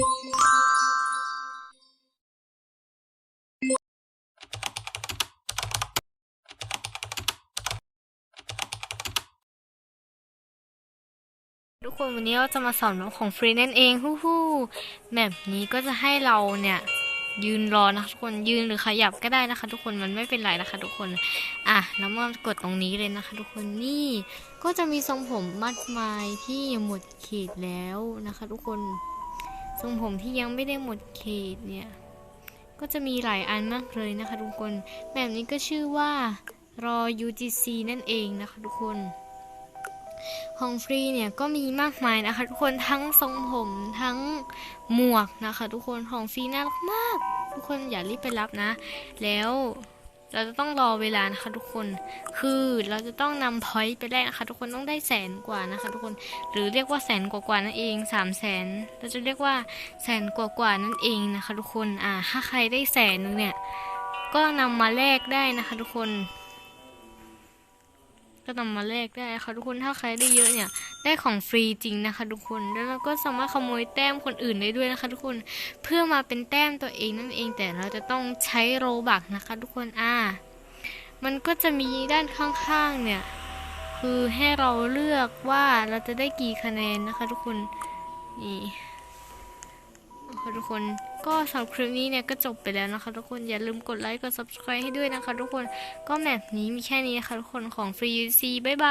ทุกคนวันนี้เราจะมาสอนน้องของฟรีนั่นเองฮู้ฮู้แบบนี้ก็จะให้เราเนี่ยยืนรอนะคะทุกคนยืนหรือขยับก็ได้นะคะ ทุกคนมันไม่เป็นไรนะคะ ทุกคน อะแล้วมากดตรงนี้เลยนะคะ ทุกคนนี่ก็จะมีทรงผมมัดไม้ที่หมดเขตแล้วนะคะ ทุกคน ทรงผมที่ยังไม่ได้หมดเขตเนี่ย ก็จะมีหลายอันมากเลยนะคะทุกคน แบบนี้ก็ชื่อว่ารอ UGC นั่นเองนะคะทุกคนของฟรีเนี่ยก็มีมากมายนะคะ ทุกคนทั้งทรงผมทั้งหมวกนะคะ ทุกคนของฟรีน่ารักมาก ทุกคนอย่ารีบไปรับนะ แล้ว เราจะต้องรอเวลานะคะทุกคน คือเราจะต้องนำพอยต์ไปแลกนะคะทุกคนต้องได้แสนกว่านะคะทุกคน หรือเรียกว่าแสนกว่าๆนั่นเองสามแสนเราจะเรียกว่าแสนกว่าๆนั่นเองนะคะทุกคน อ่า ถ้าใครได้แสนนึงเนี่ย ก็นำมาแลกได้นะคะทุกคน ก็นำมาแลกได้ค่ะทุกคน ถ้าใครได้เยอะเนี่ย ได้ของฟรีจริงนะคะ ทุกคน แล้วเราก็สามารถขโมยแต้มคนอื่นได้ด้วยนะคะ ทุกคนเพื่อมาเป็นแต้มตัวเองนั่นเองแต่เราจะต้องใช้โรบักนะคะ ทุกคนอ่า มันก็จะมีด้านข้างๆเนี่ย คือให้เราเลือกว่าเราจะได้กี่คะแนนนะคะ ทุกคนนี่นะคะทุกคนก็สำหรับคลิปนี้เนี่ยก็จบไปแล้วนะคะ ทุกคนอย่าลืมกดไลค์กด subscribe ให้ด้วยนะคะ ทุกคนก็แมปนี้มีแค่นี้นะคะทุกคนของฟรี UC บ๊ายบาย